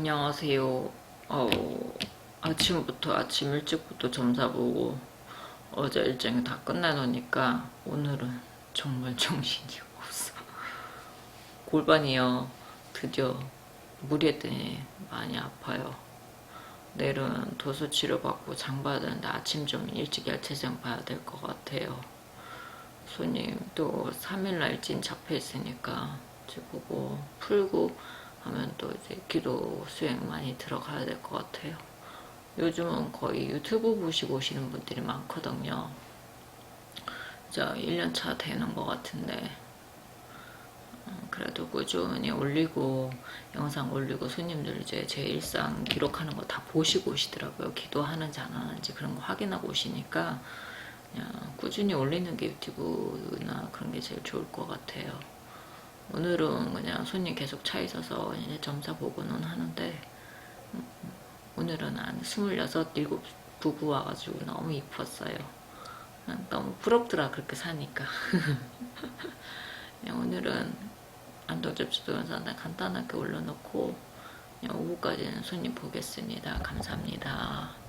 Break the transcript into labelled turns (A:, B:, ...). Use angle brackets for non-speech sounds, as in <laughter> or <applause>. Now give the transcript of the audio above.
A: 안녕하세요. 어, 아침부터 아침 일찍부터 점사 보고 어제 일정이 다 끝나놓으니까 오늘은 정말 <laughs> 정신이 없어. 골반이요. 드디어 무리했더니 많이 아파요. 내일은 도수 치료 받고 장 봐야 되는데 아침 좀 일찍 야채장 봐야 될 것 같아요. 손님 또 3일날 찐 잡혀 있으니까 이제 보고 풀고 하면 또 이제 기도 수행 많이 들어가야 될 것 같아요. 요즘은 거의 유튜브 보시고 오시는 분들이 많거든요. 자, 1년차 되는 것 같은데 어, 그래도 꾸준히 올리고 영상 올리고 손님들 이제 제 일상 기록하는 거 다 보시고 오시더라고요. 기도하는지 안 하는지 그런 거 확인하고 오시니까 그냥 꾸준히 올리는 게 유튜브나 그런 게 제일 좋을 것 같아요. 오늘은 그냥 손님 계속 차 있어서 이제 점사 보고는 하는데 음, 오늘은 한 스물여섯 일곱 부부 와가지고 너무 이뻤어요. 난 너무 부럽더라 그렇게 사니까. <laughs> 오늘은 영상 간단하게 올려놓고 오후까지는 손님 보겠습니다. 감사합니다.